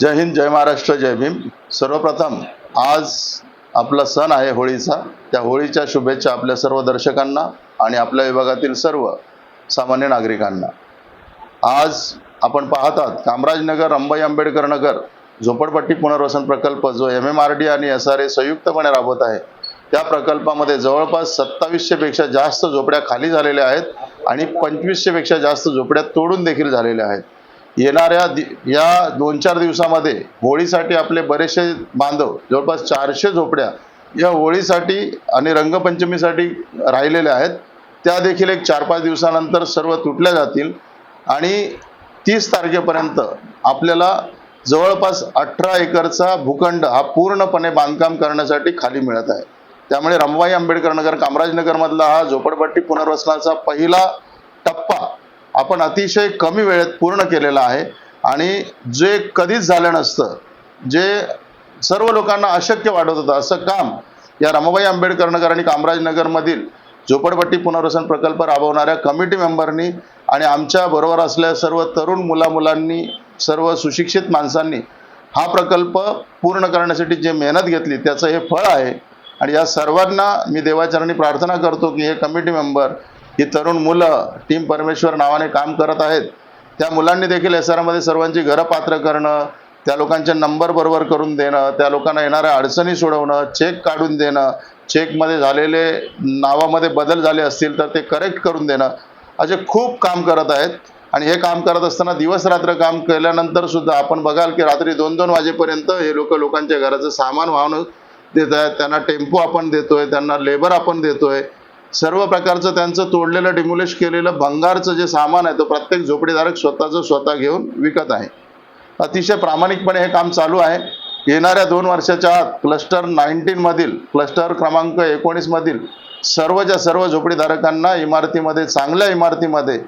जय हिंद जय महाराष्ट्र जय भीम. सर्वप्रथम आज आपला सण आहे होळीचा. त्या होळीच्या शुभेच्छा आपल्या सर्व दर्शकांना आणि आपल्या विभागातील सर्व सामान्य नागरिकांना. आज आपण पाहतात कामराजनगर अंबाई आंबेडकर नगर झोपडपट्टी पुनर्वसन प्रकल्प जो एम एम आर डी आणि एस आर ए संयुक्तपणे राबवत आहे. त्या प्रकल्पामध्ये जवळपास सत्तावीसशे पेक्षा जास्त झोपड्या खाली झालेल्या आहेत आणि पंचवीसशे पेक्षा जास्त झोपड्या तोडून देखील झालेल्या आहेत. येणाऱ्या दि या दोन चार दिवसामध्ये होळीसाठी आपले बरेचसे बांधव जवळपास चारशे झोपड्या या होळीसाठी आणि रंगपंचमीसाठी राहिलेल्या आहेत. त्या देखील एक चार पाच दिवसानंतर सर्व तुटल्या जातील आणि तीस तारखेपर्यंत आपल्याला जवळपास अठरा एकरचा भूखंड हा पूर्णपणे बांधकाम करण्यासाठी खाली मिळत आहे. त्यामुळे रमवाई आंबेडकर नगर कामराजनगरमधला हा झोपडपट्टी पुनर्वसनाचा पहिला टप्पा आपण अतिशय कमी वेळेत पूर्ण केलेला आहे. आणि जे कधीच झालं नसतं जे सर्व लोकांना अशक्य वाटत होतं असं काम या रमाबाई आंबेडकर नगर आणि कामराजनगरमधील झोपडपट्टी पुनर्वसन प्रकल्प राबवणाऱ्या कमिटी मेंबरनी आणि आमच्या बरोबर असलेल्या सर्व तरुण मुलामुलांनी सर्व सुशिक्षित माणसांनी हा प्रकल्प पूर्ण करण्यासाठी जे मेहनत घेतली त्याचं हे फळ आहे. आणि या सर्वांना मी देवाचरणी प्रार्थना करतो की हे कमिटी मेंबर ही तरुण मुलं टीम परमेश्वर नावाने काम करत आहेत. त्या मुलांनी देखील एस आरमध्ये सर्वांची घरं पात्र करणं त्या लोकांचे नंबर बरोबर करून देणं त्या लोकांना येणाऱ्या अडचणी सोडवणं चेक काढून देणं चेकमध्ये झालेले नावामध्ये बदल झाले असतील तर ते करेक्ट करून देणं असे खूप काम करत आहेत. आणि हे काम करत असताना दिवस रात्र काम केल्यानंतर सुद्धा आपण बघाल की रात्री दोन दोन वाजेपर्यंत हे लोक लोकांच्या घराचं सामान वाहून देत आहेत. त्यांना टेम्पो आपण देतोय त्यांना लेबर आपण देतोय. सर्व प्रकारचं त्यांचं तोडलेलं डिमोलिश केलेलं भंगारचं जे सामान आहे तो प्रत्येक झोपडीधारक स्वतःचं स्वतः घेऊन विकत आहे. अतिशय प्रामाणिकपणे हे काम चालू आहे. येणाऱ्या दोन वर्षाच्या आत क्लस्टर नाईन्टीन मधील क्लस्टर क्रमांक एकोणीस मधील सर्वच्या सर्व झोपडीधारकांना इमारतीमध्ये चांगल्या इमारतीमध्ये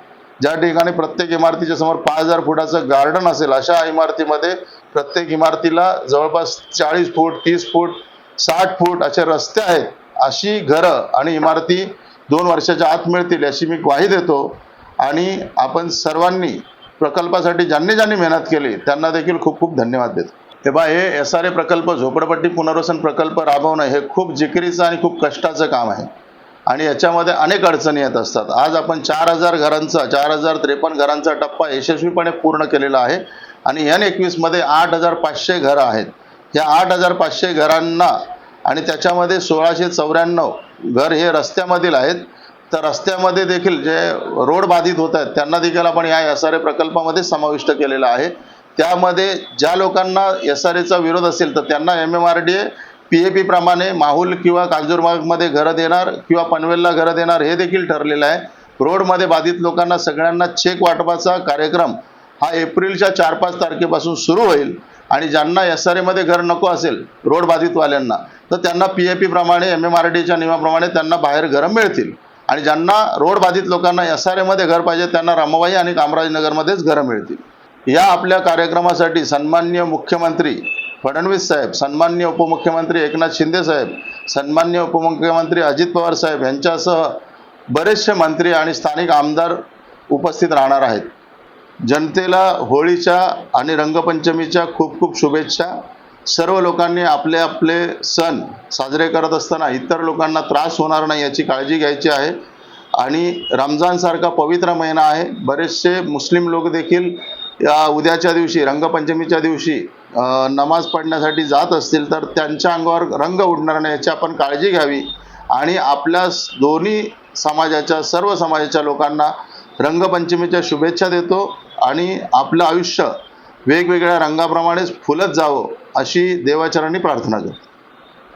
ज्या ठिकाणी प्रत्येक इमारतीच्या समोर पाच हजार फुटाचं गार्डन असेल अशा इमारतीमध्ये प्रत्येक इमारतीला जवळपास चाळीस फूट तीस फूट साठ फूट असे रस्ते आहेत. अशी घरं आणि इमारती दोन वर्षाच्या आत मिळतील अशी मी ग्वाही देतो. आणि आपण सर्वांनी प्रकल्पासाठी ज्यांनी ज्यांनी मेहनत केली त्यांना देखील खूप खूप धन्यवाद देतो. तेव्हा हे एस आर ए प्रकल्प झोपडपट्टी पुनर्वसन प्रकल्प राबवणं हे खूप जिकिरीचं आणि खूप कष्टाचं काम आहे. आणि याच्यामध्ये अनेक अडचणी येत असतात. आज आपण चार हजार घरांचा चार हजार त्रेपन्न घरांचा टप्पा यशस्वीपणे पूर्ण केलेला आहे. आणि एन एकवीसमध्ये आठ हजार पाचशे घरं आहेत. या आठ हजार पाचशे घरांना आणि त्याच्यामध्ये सोळाशे चौऱ्याण्णव घर हे रस्त्यामधील आहेत तर रस्त्यामध्ये देखील जे रोड बाधित होत आहेत त्यांना देखील आपण या एस आर ए प्रकल्पामध्ये समाविष्ट केलेलं आहे. त्यामध्ये ज्या लोकांना एस आर एचा विरोध असेल तर त्यांना M M R D A P A पीप्रमाणे Mahul किंवा कांजूरमार्गमध्ये घरं देणार किंवा पनवेलला घरं देणार हे देखील ठरलेलं आहे. रोडमध्ये बाधित लोकांना सगळ्यांना चेक वाटपाचा कार्यक्रम हा एप्रिलच्या चार पाच तारखेपासून सुरू होईल. आणि ज्यांना एस आर एमध्ये घर नको असेल रोड बाधितवाल्यांना तर त्यांना पी ए पी प्रमाणे एम एम आर डीच्या नियमाप्रमाणे त्यांना बाहेर घरं मिळतील. आणि ज्यांना रोड बाधित लोकांना एस आर एमध्ये घर पाहिजे त्यांना रमाबाई आणि कामराजनगरमध्येच घरं मिळतील. या आपल्या कार्यक्रमासाठी सन्मान्य मुख्यमंत्री फडणवीस साहेब सन्मान्य उपमुख्यमंत्री एकनाथ शिंदे साहेब सन्मान्य उपमुख्यमंत्री अजित पवार साहेब यांच्यासह बरेचसे मंत्री आणि स्थानिक आमदार उपस्थित राहणार आहेत. जनतेला होळीच्या आणि रंगपंचमीच्या खूप खूप शुभेच्छा. सर्व लोकांनी आपले आपले सण साजरे करत असताना इतर लोकांना त्रास होणार नाही याची काळजी घ्यायची आहे. आणि रमजानसारखा पवित्र महिना आहे. बरेचसे मुस्लिम लोक देखील या उद्याच्या दिवशी रंगपंचमीच्या दिवशी नमाज पढण्यासाठी जात असतील तर त्यांच्या अंगावर रंग उडणार नाही याची आपण काळजी घ्यावी. आणि आपल्या दोन्ही समाजाच्या सर्व समाजाच्या लोकांना रंगपंचमीच्या शुभेच्छा देतो. आणि आपलं आयुष्य वेगवेगळ्या रंगाप्रमाणेच फुलत जावं अशी देवाचरणी प्रार्थना करतो.